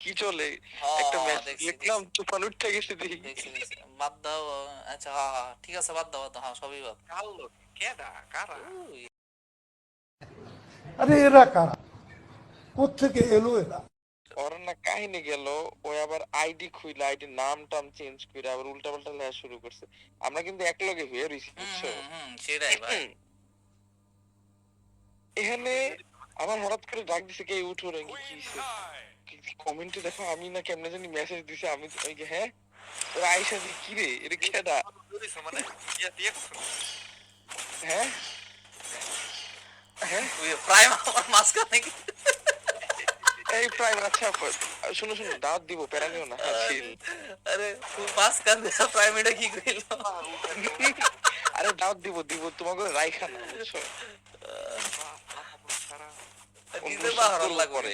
কি চলে? হ্যাঁ, একটা মেসেজ দেখছি, লিখলাম তুফান উঠতে গেছে দেখি। বাদ দাও আচ্ছা হ্যাঁ, হ্যাঁ, ঠিক আছে বাদ দাও বাদ দাও হ্যাঁ সবই বাদ। কালো কেডা কারা? আরে এরা কারা? কোথেকে এলো এরা? ওর না কাহিনী গেল ওই আবার আইডি খুইলা আইডি নাম টাম চেঞ্জ করে আবার উল্টা পাল্টা লেখা শুরু করছে। আমরা কিন্তু এক লগে হয়ে রইছি বুঝছ? সেটাই ভাই। এখানে আমার হঠাৎ করে ডাক দিছে কে উঠো রে কি কমেন্টে দেখো আমি না কেমনে জানি মেসেজ দিছে আমি ওই যে, হ্যাঁ? ওরা আইসা দি কি রে? এটা কেডা? হ্যাঁ? হ্যাঁ? প্রাইম আমার মাঝখানে কি? এই প্রাইম আচ্ছা শুনো শুনো দিব প্যারা নিও না হ্যাঁ। আরে তুই মাঝখানে প্রাইম এটা কি কইল? আরে দাওয়াত দিব দিব তোমাকে রাইখা না বুঝছ নিজে বাহার লাগবে